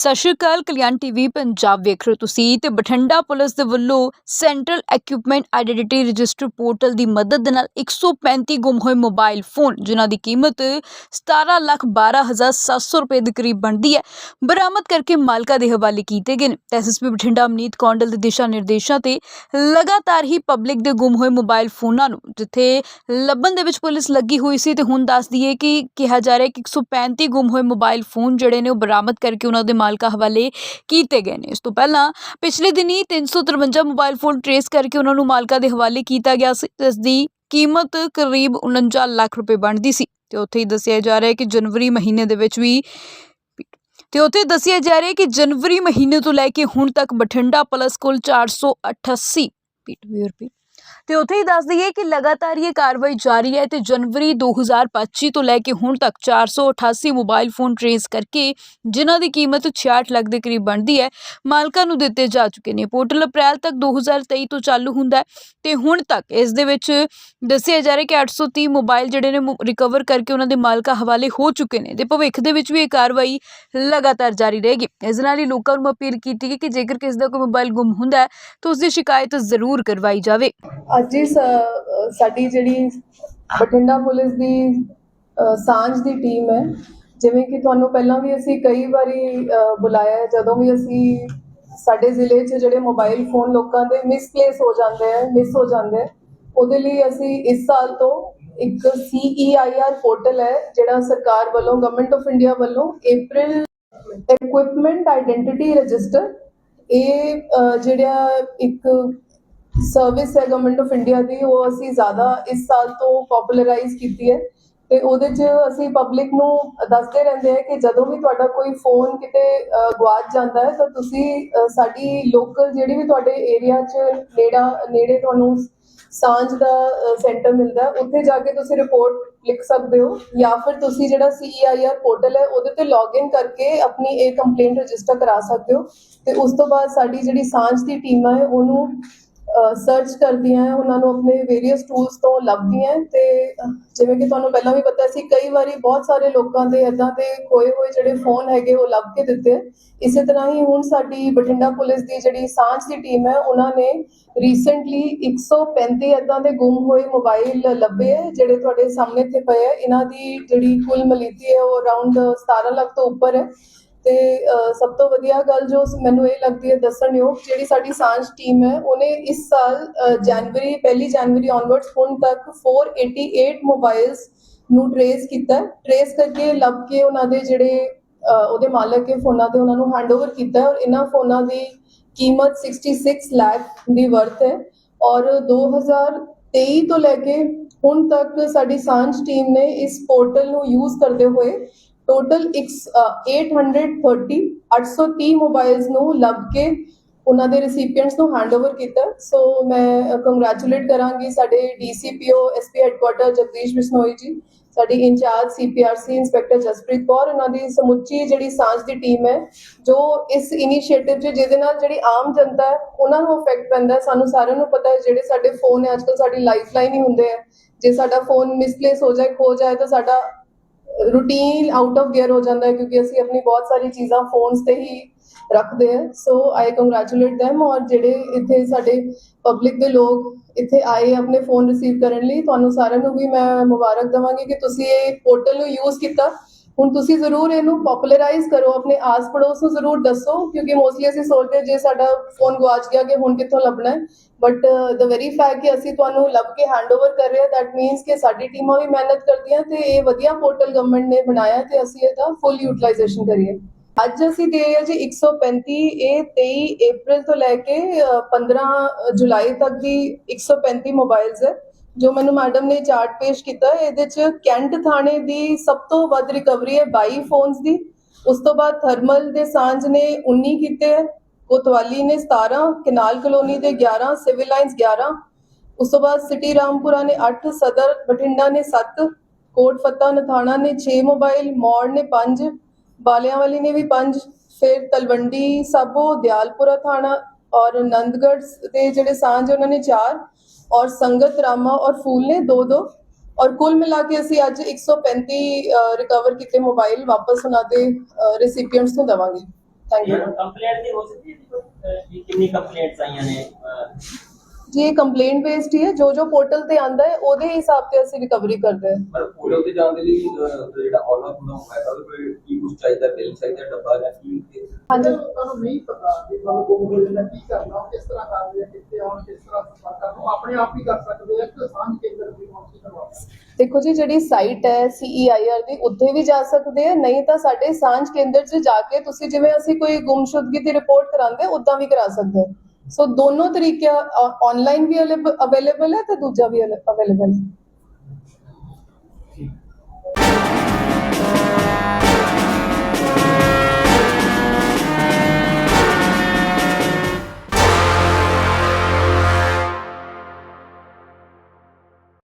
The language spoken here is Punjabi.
ਸਤਿ ਸ਼੍ਰੀ ਅਕਾਲ, ਕਲਿਆਣ ਟੀਵੀ ਪੰਜਾਬ ਵੇਖ ਰਹੇ ਹੋ ਤੁਸੀਂ ਤੇ ਬਠਿੰਡਾ ਪੁਲਿਸ ਦੇ ਵੱਲੋਂ central equipment identity register portal ਦੀ ਮਦਦ ਦੇ ਨਾਲ 135 ਗੁੰਮ ਹੋਏ ਮੋਬਾਈਲ ਫੋਨ ਜਿਨ੍ਹਾਂ ਦੀ ਕੀਮਤ 17 ਲੱਖ 12700 ਰੁਪਏ ਦੇ ਕਰੀਬ ਬਣਦੀ ਹੈ। ਬਰਾਮਦ ਕਰਕੇ ਮਾਲਕਾਂ ਦੇ ਹਵਾਲੇ ਕੀਤੇ ਗਏ ਨੇ। ਐਸਐਸਪੀ ਬਠਿੰਡਾ ਅਮਨੀਤ ਕੌਂਡਲ ਦੇ ਦਿਸ਼ਾ ਨਿਰਦੇਸ਼ਾਂ ਤੇ ਲਗਾਤਾਰ ਹੀ ਪਬਲਿਕ ਦੇ ਗੁੰਮ ਹੋਏ ਮੋਬਾਈਲ ਫੋਨਾਂ ਨੂੰ, ਜਿੱਥੇ ਲੱਭਣ ਦੇ ਵਿੱਚ ਪੁਲਿਸ ਲੱਗੀ ਹੋਈ ਸੀ ਤੇ ਹੁਣ ਦੱਸ ਦਈਏ ਕਿ ਕਿਹਾ ਜਾ ਰਿਹਾ ਹੈ ਕਿ 135 ਗੁੰਮ ਹੋਏ ਮੋਬਾਈਲ ਫੋਨ ਜਿਹੜੇ ਨੇ ਉਹ ਬਰਾਮਦ ਕਰਕੇ ਉਹਨਾਂ ਦੇ ਮਾਲਕਾਂ ਹਵਾਲੇ ਕੀਤੇ ਗਏ ਨੇ। ਇਸ ਤੋਂ ਪਹਿਲਾਂ ਪਿਛਲੇ ਦਿਨੀ 353 ਮੋਬਾਈਲ ਫੋਨ ਟਰੇਸ ਕਰਕੇ ਉਹਨਾਂ ਨੂੰ ਮਾਲਕਾਂ ਦੇ ਹਵਾਲੇ ਕੀਤਾ ਗਿਆ ਸੀ ਇਸ ਦੀ ਕੀਮਤ ਕਰੀਬ 49 ਲੱਖ ਰੁਪਏ ਬਣਦੀ ਸੀ। ਤੇ ਉੱਥੇ ਹੀ ਦੱਸਿਆ ਜਾ ਰਿਹਾ ਹੈ ਕਿ ਜਨਵਰੀ ਮਹੀਨੇ ਦੇ ਵਿੱਚ ਵੀ ਤੇ ਉੱਥੇ ਦੱਸਿਆ ਜਾ ਰਿਹਾ ਹੈ ਕਿ ਜਨਵਰੀ ਮਹੀਨੇ ਤੋਂ ਲੈ ਕੇ ਹੁਣ ਤੱਕ ਬਠਿੰਡਾ ਪੁਲਿਸ ਕੋਲ 488 ਪੀਟ ਵੀ ਰਿਪੀਟ ਤੇ ਉੱਥੇ ਹੀ ਦੱਸ ਦਈਏ ਕਿ ਲਗਾਤਾਰ ਇਹ ਕਾਰਵਾਈ ਜਾਰੀ ਹੈ ਤੇ ਜਨਵਰੀ 2025 ਤੋਂ ਲੈ ਕੇ ਹੁਣ ਤੱਕ 488 ਮੋਬਾਈਲ ਫੋਨ ਟਰੇਸ ਕਰਕੇ ਜਿਨ੍ਹਾਂ ਦੀ ਕੀਮਤ 66 ਲੱਖ ਦੇ ਕਰੀਬ ਬਣਦੀ ਹੈ, ਮਾਲਕਾਂ ਨੂੰ ਦਿੱਤੇ ਜਾ ਚੁੱਕੇ ਨੇ। ਪੋਰਟਲ ਅਪ੍ਰੈਲ ਤੱਕ 2023 ਤੋਂ ਚਾਲੂ ਹੁੰਦਾ ਹੈ ਤੇ ਹੁਣ ਤੱਕ ਇਸ ਦੇ ਵਿੱਚ ਦੱਸਿਆ ਜਾ ਰਿਹਾ ਕਿ 830 ਮੋਬਾਈਲ ਜਿਹੜੇ ਨੇ ਰਿਕਵਰ ਕਰਕੇ ਉਹਨਾਂ ਦੇ ਮਾਲਕਾਂ ਹਵਾਲੇ ਹੋ ਚੁੱਕੇ ਨੇ ਤੇ ਭਵਿੱਖ ਦੇ ਵਿੱਚ ਵੀ ਇਹ ਕਾਰਵਾਈ ਲਗਾਤਾਰ ਜਾਰੀ ਰਹੇਗੀ। ਇਸ ਨਾਲ ਹੀ ਲੋਕਾਂ ਨੂੰ ਅਪੀਲ ਕੀਤੀ ਗਈ ਕਿ ਜੇਕਰ ਕਿਸੇ ਦਾ ਕੋਈ ਮੋਬਾਈਲ ਗੁੰਮ ਹੁੰਦਾ ਹੈ ਤਾਂ ਉਸ ਦੀ ਸ਼ਿਕਾਇਤ ਜ਼ਰੂਰ ਕਰਵਾਈ ਜਾਵੇ। ਅੱਜ ਹੀ ਸਾਡੀ ਜਿਹੜੀ ਬਠਿੰਡਾ ਪੁਲਿਸ ਦੀ ਸਾਂਝ ਦੀ ਟੀਮ ਹੈ, ਜਿਵੇਂ ਕਿ ਤੁਹਾਨੂੰ ਪਹਿਲਾਂ ਵੀ ਅਸੀਂ ਕਈ ਵਾਰੀ ਬੁਲਾਇਆ ਹੈ, ਜਦੋਂ ਵੀ ਅਸੀਂ ਸਾਡੇ ਜ਼ਿਲ੍ਹੇ 'ਚ ਜਿਹੜੇ ਮੋਬਾਈਲ ਫੋਨ ਲੋਕਾਂ ਦੇ ਮਿਸਪਲੇਸ ਹੋ ਜਾਂਦੇ ਆ ਮਿਸ ਹੋ ਜਾਂਦੇ ਆ ਉਹਦੇ ਲਈ ਅਸੀਂ ਇਸ ਸਾਲ ਤੋਂ ਇੱਕ CEIR ਪੋਰਟਲ ਹੈ, ਜਿਹੜਾ ਸਰਕਾਰ ਵੱਲੋਂ ਗਵਰਨਮੈਂਟ ਆਫ ਇੰਡੀਆ ਵੱਲੋਂ April ਇਕਵਿਪਮੈਂਟ ਆਇਡੈਂਟੀਟੀ ਰਜਿਸਟਰ ਇਹ ਜਿਹੜਾ ਇੱਕ ਸਰਵਿਸ ਹੈ ਗਵਰਨਮੈਂਟ ਆਫ ਇੰਡੀਆ ਦੀ ਉਹ ਅਸੀਂ ਜ਼ਿਆਦਾ ਇਸ ਸਾਲ ਤੋਂ ਪਪੂਲਰਾਈਜ਼ ਕੀਤੀ ਹੈ। ਤੇ ਉਹਦੇ 'ਚ ਅਸੀਂ ਪਬਲਿਕ ਨੂੰ ਦੱਸਦੇ ਰਹਿੰਦੇ ਹਾਂ ਕਿ ਜਦੋਂ ਵੀ ਤੁਹਾਡਾ ਕੋਈ ਫੋਨ ਕਿਤੇ ਅ, ਗਵਾਚ ਜਾਂਦਾ ਹੈ ਤਾਂ ਤੁਸੀਂ ਸਾਡੀ ਲੋਕਲ ਜਿਹੜੀ ਵੀ ਤੁਹਾਡੇ ਏਰੀਆ 'ਚ ਨੇੜਾ ਨੇੜੇ ਤੁਹਾਨੂੰ ਸਾਂਝ ਦਾ ਸੈਂਟਰ ਮਿਲਦਾ ਉੱਥੇ ਜਾ ਕੇ ਤੁਸੀਂ ਰਿਪੋਰਟ ਲਿਖ ਸਕਦੇ ਹੋ। ਜਾਂ ਫਿਰ ਤੁਸੀਂ ਜਿਹੜਾ CEIR ਪੋਰਟਲ ਹੈ ਉਹਦੇ ਤੇ ਲੌਗਇਨ ਕਰਕੇ ਆਪਣੀ ਇਹ ਕੰਪਲੇਂਟ ਰਜਿਸਟਰ ਕਰਾ ਸਕਦੇ ਹੋ। ਤੇ ਉਸ ਤੋਂ ਬਾਅਦ ਸਾਡੀ ਜਿਹੜੀ ਸਾਂਝ ਦੀ ਟੀਮਾਂ ਹੈ ਉਹਨੂੰ ਸਰਚ ਕਰਦੀਆਂ ਹੈ, ਉਹਨਾਂ ਨੂੰ ਆਪਣੇ ਵੇਰੀਅਸ ਟੂਲਸ ਤੋਂ ਲੱਭਦੀਆਂ ਹੈ ਤੇ ਜਿਵੇਂ ਕਿ ਤੁਹਾਨੂੰ ਪਹਿਲਾਂ ਵੀ ਪਤਾ ਸੀ, ਕਈ ਵਾਰੀ ਬਹੁਤ ਸਾਰੇ ਲੋਕਾਂ ਦੇ ਇਦਾਂ ਦੇ ਖੋਏ ਹੋਏ ਜਿਹੜੇ ਫੋਨ ਹੈਗੇ, ਉਹ ਲੱਭ ਕੇ ਦਿੱਤੇ ਇਸੇ ਤਰ੍ਹਾਂ ਹੀ ਹੁਣ ਸਾਡੀ ਬਠਿੰਡਾ ਪੁਲਿਸ ਦੀ ਜਿਹੜੀ ਸਾਂਝ ਦੀ ਟੀਮ ਹੈ, ਉਹਨਾਂ ਨੇ ਰੀਸੈਂਟਲੀ 135 ਇਦਾਂ ਦੇ ਗੁੰਮ ਹੋਏ ਮੋਬਾਈਲ ਲੱਭੇ ਹੈ, ਜਿਹੜੇ ਤੁਹਾਡੇ ਸਾਹਮਣੇ ਇੱਥੇ ਪਏ ਹੈ। ਇਹਨਾਂ ਦੀ ਜਿਹੜੀ ਕੁੱਲ ਮਲੀਤੀ ਹੈ, ਉਹ ਅਰਾਊਂਡ 17 ਲੱਖ ਤੋਂ ਉੱਪਰ ਹੈ। ਤੇ ਸਭ ਤੋਂ ਵਧੀਆ ਗੱਲ ਜੋ ਮੈਨੂੰ ਇਹ ਲੱਗਦੀ ਹੈ ਦੱਸਣਯੋਗ ਜਿਹੜੀ ਸਾਡੀ ਸਾਂਝ ਟੀਮ ਹੈ ਉਹਨੇ ਇਸ ਸਾਲ ਅਹ, ਜਨਵਰੀ ਪਹਿਲੀ ਜਨਵਰੀ ਆਨਵਰਡਸ ਹੁਣ ਤੱਕ 488 ਮੋਬਾਈਲਸ ਨੂੰ ਟਰੇਸ ਕੀਤਾ ਟਰੇਸ ਕਰਕੇ ਲੱਭ ਕੇ ਉਹਨਾਂ ਦੇ ਜਿਹੜੇ ਉਹਦੇ ਮਾਲਕ ਕੇ ਫੋਨਾਂ ਤੇ ਉਹਨਾਂ ਨੂੰ ਹੈਂਡਓਵਰ ਕੀਤਾ ਔਰ ਇਹਨਾਂ ਫੋਨਾਂ ਦੀ ਕੀਮਤ 66 ਲੱਖ ਦੀ ਵਰਥ ਹੈ। ਔਰ 2023 ਤੋਂ ਲੈ ਕੇ ਹੁਣ ਤੱਕ ਸਾਡੀ ਸਾਂਝ ਟੀਮ ਨੇ ਇਸ ਪੋਰਟਲ ਨੂੰ ਯੂਜ਼ ਕਰਦੇ ਹੋਏ ਟੋਟਲ 830 830 ਮੋਬਾਈਲਸ ਨੂੰ ਲੱਭ ਕੇ ਉਹਨਾਂ ਦੇ ਰੈਸਿਪੀਐਂਟਸ ਨੂੰ ਹੈਂਡਓਵਰ ਕੀਤਾ। ਸੋ ਮੈਂ uh, ਕੰਗ੍ਰੈਚੁਲੇਟ ਕਰਾਂਗੀ ਸਾਡੇ DCPO SP headquarter Jagdish Bishnoi ji, ਸਾਡੀ incharge CPRC inspector Jaspreet Kaur, ਉਹਨਾਂ ਦੀ ਸਮੁੱਚੀ ਜਿਹੜੀ ਸਾਂਝ ਦੀ ਟੀਮ ਹੈ, ਜੋ ਇਸ ਇਨੀਸ਼ੀਏਟਿਵ 'ਚ, ਜਿਹਦੇ ਨਾਲ ਜਿਹੜੀ ਆਮ ਜਨਤਾ ਹੈ, ਉਹਨਾਂ ਨੂੰ ਅਫੈਕਟ ਪੈਂਦਾ ਹੈ। ਸਾਨੂੰ ਸਾਰਿਆਂ ਨੂੰ ਪਤਾ ਹੈ, ਜਿਹੜੇ ਸਾਡੇ ਫੋਨ ਹੈ ਅੱਜਕੱਲ ਸਾਡੀ ਲਾਈਫਲਾਈਨ ਹੀ ਹੁੰਦੇ ਆ। ਜੇ ਸਾਡਾ ਫੋਨ ਮਿਸਪਲੇਸ ਹੋ ਜਾਏ, ਖੋ ਜਾਏ, ਤਾਂ ਸਾਡਾ ਰੂਟੀਨ ਆਊਟ ਆਫ ਗੇਅਰ ਹੋ ਜਾਂਦਾ ਹੈ ਕਿਉਂਕਿ ਅਸੀਂ ਆਪਣੀ ਬਹੁਤ ਸਾਰੀ ਚੀਜ਼ਾਂ ਫੋਨਸ ਤੇ ਹੀ ਰੱਖਦੇ ਆ ਸੋ ਆਈ ਕੰਗ੍ਰੈਚੁਲੇਟ them ਔਰ ਜਿਹੜੇ ਇੱਥੇ ਸਾਡੇ ਪਬਲਿਕ ਦੇ ਲੋਕ ਇੱਥੇ ਆਏ ਆਪਣੇ ਫੋਨ ਰਿਸੀਵ ਕਰਨ ਲਈ, ਤੁਹਾਨੂੰ ਸਾਰਿਆਂ ਨੂੰ ਵੀ ਮੈਂ ਮੁਬਾਰਕ ਦਵਾਂਗੀ ਕਿ ਤੁਸੀਂ ਇਹ ਪੋਰਟਲ ਨੂੰ ਯੂਜ਼ ਕੀਤਾ। ਹੁਣ ਤੁਸੀਂ ਜ਼ਰੂਰ ਇਹਨੂੰ ਪਪੂਲਰਾਈਜ਼ ਕਰੋ ਆਪਣੇ ਆਸ ਪੜੋਸ ਨੂੰ ਜ਼ਰੂਰ ਦੱਸੋ ਕਿਉਂਕਿ ਮੋਸਟਲੀ ਅਸੀਂ ਸੋਚਦੇ ਹਾਂ ਜੇ ਸਾਡਾ ਫੋਨ ਗਵਾਚ ਗਿਆ ਕਿ ਹੁਣ ਕਿੱਥੋਂ ਲੱਭਣਾ ਹੈ। ਬਟ ਦ ਵੈਰੀ ਫੈਕਟ ਕਿ ਅਸੀਂ ਤੁਹਾਨੂੰ ਲੱਭ ਕੇ ਹੈਂਡਓਵਰ ਕਰ ਰਹੇ ਹਾਂ ਦੈਟ ਮੀਨਸ ਕਿ ਸਾਡੀ ਟੀਮਾਂ ਵੀ ਮਿਹਨਤ ਕਰਦੀਆਂ ਤੇ ਇਹ ਵਧੀਆ ਪੋਰਟਲ ਗਵਰਨਮੈਂਟ ਨੇ ਬਣਾਇਆ ਤੇ ਅਸੀਂ ਇਹਦਾ ਫੁੱਲ ਯੂਟਿਲਾਈਜੇਸ਼ਨ ਕਰੀਏ। ਅੱਜ ਅਸੀਂ ਦੇ ਰਹੇ ਹਾਂ ਜੀ 135 ਇਹ 23 ਅਪ੍ਰੈਲ ਤੋਂ ਲੈ ਕੇ ਅ, 15 ਜੁਲਾਈ ਤੱਕ ਦੀ 135 ਮੋਬਾਈਲਸ ਹੈ। ਜੋ ਮੈਨੂੰ ਮੈਡਮ ਨੇ ਚਾਰਟ ਪੇਸ਼ ਕੀਤਾ ਇਹਦੇ ਚ ਕੈਂਟ ਥਾਣੇ ਦੀ ਸਭ ਤੋਂ ਵੱਧ ਰਿਕਵਰੀ ਹੈ 22 ਫੋਨਸ ਦੀ। ਉਸ ਤੋਂ ਬਾਅਦ ਥਰਮਲ ਦੇ ਸਾਂਝ ਨੇ 19 ਕੀਤੇ ਕੋਤਵਾਲੀ ਨੇ 17 ਕਿਨਾਲ ਕਲੋਨੀ ਦੇ 11 ਸਿਵਲ ਲਾਈਨਸ 11 ਉਸ ਤੋਂ ਬਾਅਦ ਸਿਟੀ ਰਾਮਪੁਰਾ ਨੇ 8 ਸਦਰ ਬਠਿੰਡਾ ਨੇ 7 ਕੋਟ ਫਤਿਹ ਨਥਾਣਾ ਨੇ 6 ਮੋਬਾਈਲ, ਮੌੜ ਨੇ 5 ਬਾਲਿਆਂਵਾਲੀ ਨੇ ਵੀ 5 ਫਿਰ ਤਲਵੰਡੀ ਸਾਬੋ, ਦਿਆਲਪੁਰਾ ਥਾਣਾ ਔਰ ਨੰਦਗੜ੍ਹ ਦੇ ਜਿਹੜੇ ਸਾਂਝ ਉਹਨਾਂ ਨੇ 4 ਔਰ ਸੰਗਤ, ਰਾਮਾ ਔਰ ਫੂਲ ਨੇ 2 2 ਔਰ ਕੁੱਲ ਮਿਲਾ ਕੇ ਅਸੀਂ ਅੱਜ 135 ਰਿਕਵਰ ਕੀਤੇ ਮੋਬਾਈਲ ਵਾਪਸ ਉਹਨਾਂ ਦੇ ਰੈਸਿਪੀਐਂਟਸ ਨੂੰ ਦੇਵਾਂਗੇ। ਥੈਂਕ ਯੂ ਕੰਪਲੇਂਟ ਦੀ ਹੋ ਸਕਦੀ ਹੈ ਕਿੰਨੀ ਕੰਪਲੇਂਟਸ ਆਈਆਂ ਨੇ? ਜੀ ਕੰਪਲੇਂਟ ਬੇਸਡ ਹੀ ਹੈ ਜੋ ਜੋ ਪੋਰਟਲ ਤੇ ਆਂਦਾ ਹੈ ਉਹਦੇ ਹਿਸਾਬ ਤੇ ਅਸੀਂ ਰਿਕਵਰੀ ਕਰਦੇ ਹਾਂ। ਪਰ ਪੂਰੇ ਉੱਤੇ ਜਾਣ ਦੇ ਲਈ ਜਿਹੜਾ ਆਨਲਾਈਨ ਹੁੰਦਾ ਹੈ ਉਹਦੇ ਕੀ ਕੁਝ ਚਾਹੀਦਾ ਬਿੱਲ ਚਾਹੀਦਾ ਡੱਬਾ ਜਾਂ ਕੀ? ਹਾਂਜੀ। ਤੁਹਾਨੂੰ ਨਹੀਂ ਪਤਾ ਕਿ ਤੁਹਾਨੂੰ ਕੋਈ ਹੋ ਜਾਂਦਾ ਕੀ ਕਰਨਾ ਕਿਸ ਤਰ੍ਹਾਂ ਕਰਨਾ ਕਿੱਥੇ ਆਉਣ ਕਿਸ ਤਰ੍ਹਾਂ ਸੰਪਰਕ ਕਰਨਾ ਆਪਣੇ ਆਪ ਹੀ ਕਰ ਸਕਦੇ ਆ ਕਿ ਸਾਂਝ ਕੇਂਦਰ ਦੀ ਪਹੁੰਚ ਕਰਵਾ ਦੇਖੋ ਜੀ ਜਿਹੜੀ ਸਾਈਟ ਹੈ CEIR ਦੀ ਉੱਥੇ ਵੀ ਜਾ ਸਕਦੇ ਆ ਨਹੀਂ ਤਾਂ ਸਾਡੇ ਸਾਂਝ ਕੇਂਦਰ 'ਚ ਜਾ ਕੇ ਤੁਸੀਂ ਜਿਵੇਂ ਅਸੀਂ ਕੋਈ ਗੁੰਮਸ਼ੁਦਗੀ ਦੀ ਰਿਪੋਰਟ ਕਰਾਉਂਦੇ ਉਦਾਂ ਵੀ ਕਰਾ ਸਕਦੇ ਹੋ ਸੋ ਦੋਨੋਂ ਤਰੀਕੇ ਆਨਲਾਈਨ ਵੀ ਅਵੇਲੇਬਲ ਹੈ ਤੇ ਦੂਜਾ ਵੀ ਅਵੇਲੇਬਲ ਹੈ